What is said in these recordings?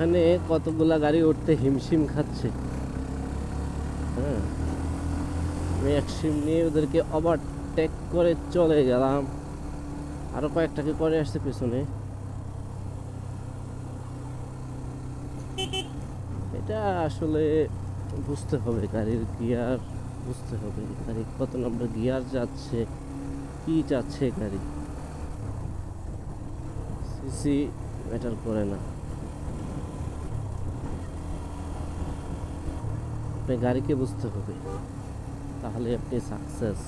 এখানে কতগুলা গাড়ি উঠতে হিমশিম খাচ্ছে। হ্যাঁ। আমি একশিম নিয়ে ওদেরকে ওভারটেক করে চলে গেলাম। আরও কয়েকটাকে করে আসছে পেছনে? এটা আসলে বুঝতে হবে গাড়ির গিয়ার বুঝতে হবে গাড়ি কত নম্বর গিয়ার যাচ্ছে, কি যাচ্ছে গাড়ি। সিসি ম্যাটার করে না। আপনি গাড়িকে বুঝতে হবে তাহলে আপনি সাকসেস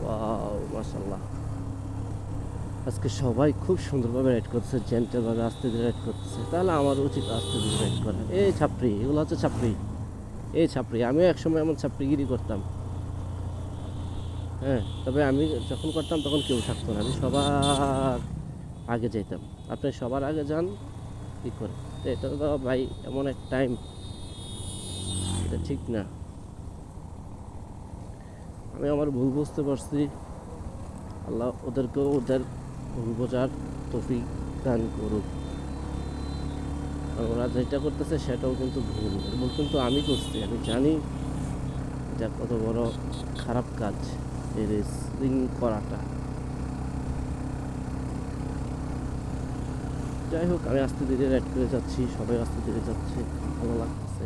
ওয়াও মাশাল্লাহ আজকে সবাই খুব সুন্দরভাবে রাইড করছে জেন্টেলভাবে আস্তে ধীরে রাইড করতেছে তাহলে আমার উচিত আস্তে ধীরে রাইড করা এই ছাপড়ি এগুলো হচ্ছে ছাপড়ি এই ছাপড়ি আমিও একসময় এমন ছাপড়িগিরি করতাম হ্যাঁ তবে আমি যখন করতাম তখন কেউ থাকতো না আমি সবার আগে যেতাম আপনি সবার আগে যান কী করে এটা তো ভাই, এমন এক টাইম এটা ঠিক না। আমি আমার ভুল বুঝতে পারছি। আল্লাহ ওদেরকেও ওদের ভুল বোঝার তফিক দান করুক। আর ওরা যেটা করতেছে সেটাও কিন্তু ভুল। ভুল কিন্তু আমি করছি, আমি জানি এটা কত বড় খারাপ কাজ। এই রেসলিং করাটা। যাই হোক, আমি আস্তে ধীরে রাইড করে যাচ্ছি, সবাই আস্তে ধীরে যাচ্ছে, ভালো লাগতেছে।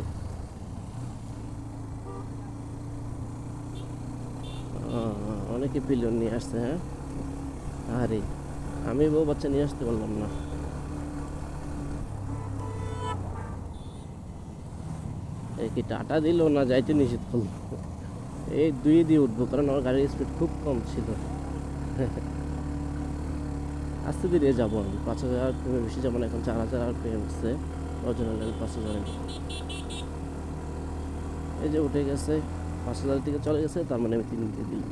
অনেকে পিলিয়ন নিয়ে আসছে হ্যাঁ? আরে, আমি বউ বাচ্চা নিয়ে আসতে পারলাম না। এই কি টাটা দিল না যাইতে নিষেধ করল? এই দুই দিয়ে উঠবো, কারণ আমার গাড়ির স্পিড খুব কম ছিল। আস্তে ধীরে যাব আমি। পাঁচ হাজার আর বেশি যাব না, এখন চার হাজার আর পেয়ে হচ্ছে। অরিজিনাল লেভেল পাঁচ হাজার এই যে উঠে গেছে, পাঁচ হাজার দিকে চলে গেছে, তার মানে আমি তিন দিয়ে দিলাম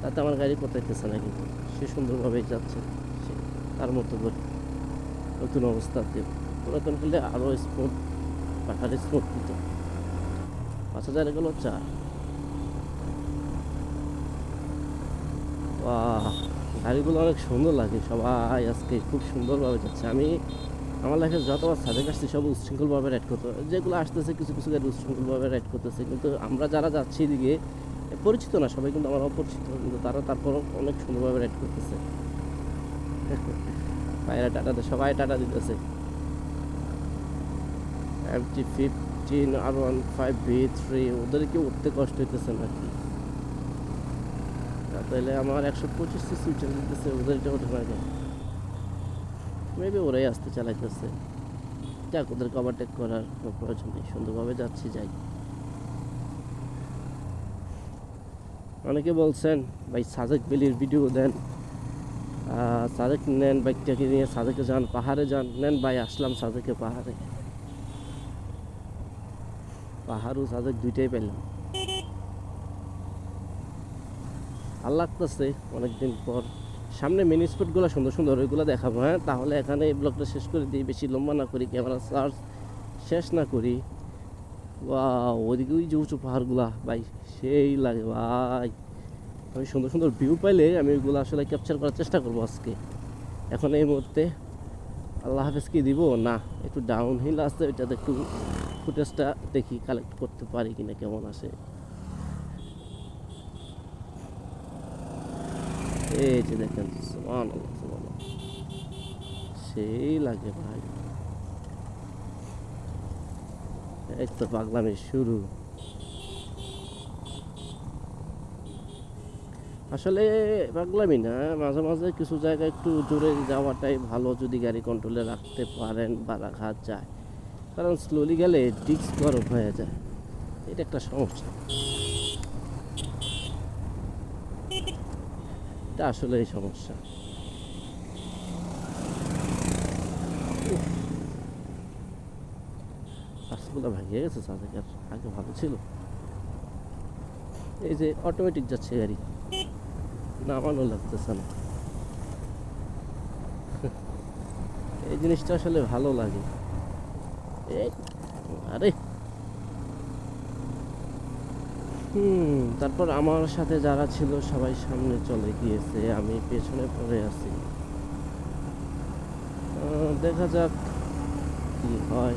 তাতে আমার গাড়ি কোথায় গেছে না কিন্তু, সে সুন্দরভাবেই যাচ্ছে তার মতো করে। নতুন অবস্থাতে পুরাতন খেলে আরও স্মুথ পাঠারে স্মুথ দিত। পাঁচ হাজার গেল চার। বাহ গাড়িগুলো অনেক সুন্দর লাগে সবাই আজকে খুব সুন্দরভাবে যাচ্ছে। আমি আমার লাইফে যতবার সাজেক আসছি সব উচ্ছৃঙ্খলভাবে রাইড করতে যেগুলো আসতেছে কিছু কিছু গাড়ি উচ্ছৃঙ্খলভাবে রাইড করতেছে। কিন্তু আমরা যারা যাচ্ছি এদিকে পরিচিত না, সবাই কিন্তু আমার অপরিচিত। কিন্তু তারা তারপর অনেক সুন্দরভাবে রাইড করতেছে। ভাইরা টাটাতে সবাই টাটা দিতেছে। MT fifteen R one five V three ওদেরকে উঠতে কষ্ট হইতেছে নাকি? তাহলে আমার একশো পঁচিশ সিসি উঠে দিতেছে ওদেরটা ওঠে না। কেন মেবি ওরাই আসতে চালাইতেছে। যাক ওদেরকে ওভারটেক করার কোনো প্রয়োজন নেই, সুন্দরভাবে যাচ্ছি, যাই। অনেকে বলছেন, ভাই, সাজেক বেলির ভিডিও দেন। সাজেক নেন বাইকটাকে নিয়ে, সাজেকে যান, পাহাড়ে যান। নেন ভাই, আসলাম সাজেকে পাহাড়ে। পাহাড় ও সাজেক দুইটাই পেলাম। ভালো লাগতেছে অনেকদিন পর। সামনে মিনি স্পটগুলো সুন্দর সুন্দর ওইগুলো দেখাবো হ্যাঁ? তাহলে এখানে এই ব্লগটা শেষ করে দিই, বেশি লম্বা না করি ক্যামেরা চার্জ শেষ না করি। বা ওইদিকে ওই যে উঁচু পাহাড়গুলা, ভাই, সেই লাগে, ভাই। আমি সুন্দর সুন্দর ভিউ পাইলে আমি ওইগুলো আসলে ক্যাপচার করার চেষ্টা করব আজকে। এখন এই মুহূর্তে আল্লাহ হাফেজ কি দিব? না, একটু ডাউন হিল আসছে ওইটাতে একটু ফুটেজটা দেখি কালেক্ট করতে পারি কিনা, কেমন আসে। এই যে দেখেন। সেই লাগে ভাই। এই তো পাগলামি শুরু। আসলে পাগলামি না, মাঝে মাঝে কিছু জায়গায় একটু জোরে যাওয়াটাই ভালো যদি গাড়ি কন্ট্রোলে রাখতে পারেন বা রাখা যায়। কারণ স্লোলি গেলে ডিস্ক গরম হয়ে যায়। এটা একটা সমস্যা। এটা আসলে এই সমস্যা রাস্তাগুলো ভাঙিয়ে গেছে চাঁদের আগে ভালো ছিল। এই যে অটোমেটিক যাচ্ছে গাড়ি। নামানো লাগতেছে না। এই জিনিসটা আসলে ভালো লাগে। এই, আরে! তারপর আমার সাথে যারা ছিল সবাই সামনে চলে গিয়েছে, আমি পেছনে পড়ে আছি। দেখা যাক কি হয়।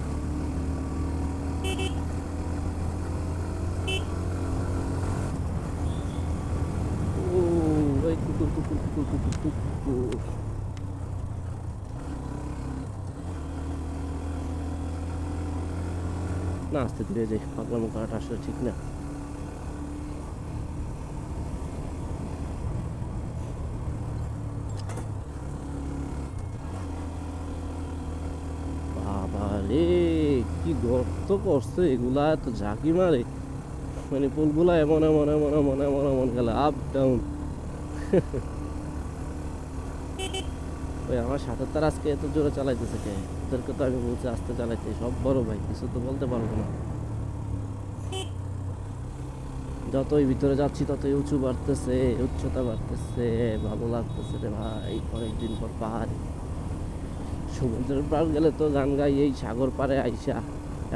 না, আস্তে ধীরে যাই, পাগলামো করাটা আসলে ঠিক না বাবা রে কি করছে, এগুলা তো ঝাঁকি মারে। মানে পুলগুলা এমন এমন এমন এমন এমন এমন গেল আপ ডাউন ওই আমার সাথে তার আজকে এত জোরে চালাইতেছে কে? ওদেরকে তো আমি বলছি, আস্তে চালাইতে। সব বড় ভাই, কিছু তো বলতে পারব না। যতই ভিতরে যাচ্ছি, ততই উঁচু বাড়তেছে, উচ্চতা বাড়তেছে, ভালো লাগতেছে রে ভাই, অনেকদিন পর পাহাড়। সমুদ্রের পার গেলে তো গান গাই, এই সাগর পারে আইসা।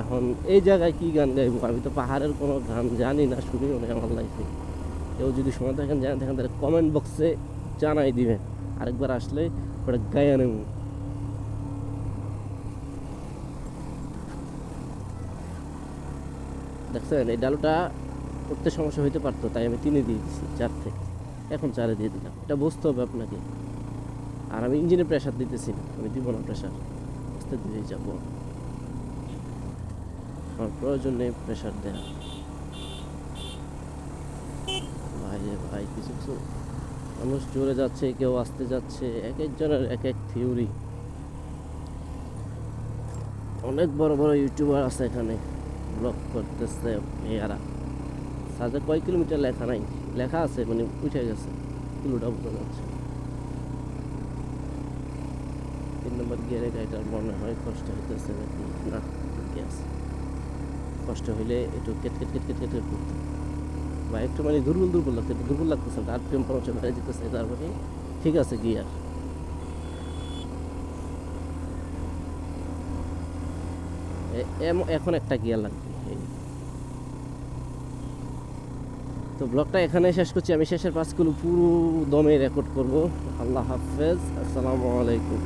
এখন এই জায়গায় কি গান গাইবো? আমি তো পাহাড়ের কোনো গান জানি না শুনিও না আমার লাইফে কেউ যদি সময় থাকেন জানেন থাকেন, তাহলে কমেন্ট বক্সে জানাই দিবেন। আরেকবার আসলে ওটা গায়ে নেব। দেখছেন, এই ডালুটা করতে সমস্যা হইতে পারতো, তাই আমি তিনে দিয়ে দিচ্ছি চার থেকে। এখন চারে দিয়ে দিলাম। এটা বুঝতে হবে আপনাকে। আর আমি ইঞ্জিনে প্রেশার দিতেছি না, আমি দিব না প্রেশার আস্তে দিয়েই যাব। আমার প্রয়োজন নেই প্রেশার দেওয়া ভাই ভাই, কিছু কিছু মানুষ জোরে যাচ্ছে, কেউ আসতে যাচ্ছে, এক একজনের এক এক থিওরি অনেক বড় বড় ইউটিউবার আছে এখানে ব্লগ করতেছে মেয়েরা। সাথে কয় কিলোমিটার লেখা নাই? লেখা আছে মানে উঠে গেছে। কিলোটা বোঝা যাচ্ছে। তিন নম্বর গিয়ারে গাড়িটার মনে হয় কষ্ট হইতেছে নাকি? না, ঠিকই আছে। কষ্ট হইলে একটু কেট কেট কেট কেট কেট কেট করতে। বা একটু মানে দুর্বল দুর্বল লাগছে একটু দুর্বল লাগতেছে আর প্রেম পরমচ বেড়ে যেতেছে তারপরে ঠিক আছে গিয়ার এখন একটা গিয়ার লাগবে তো ব্লগটা এখানে শেষ করছি, আমি শেষের পাঁচগুলো পুরো দমে রেকর্ড করব। আল্লাহ হাফেজ, আসসালামু আলাইকুম।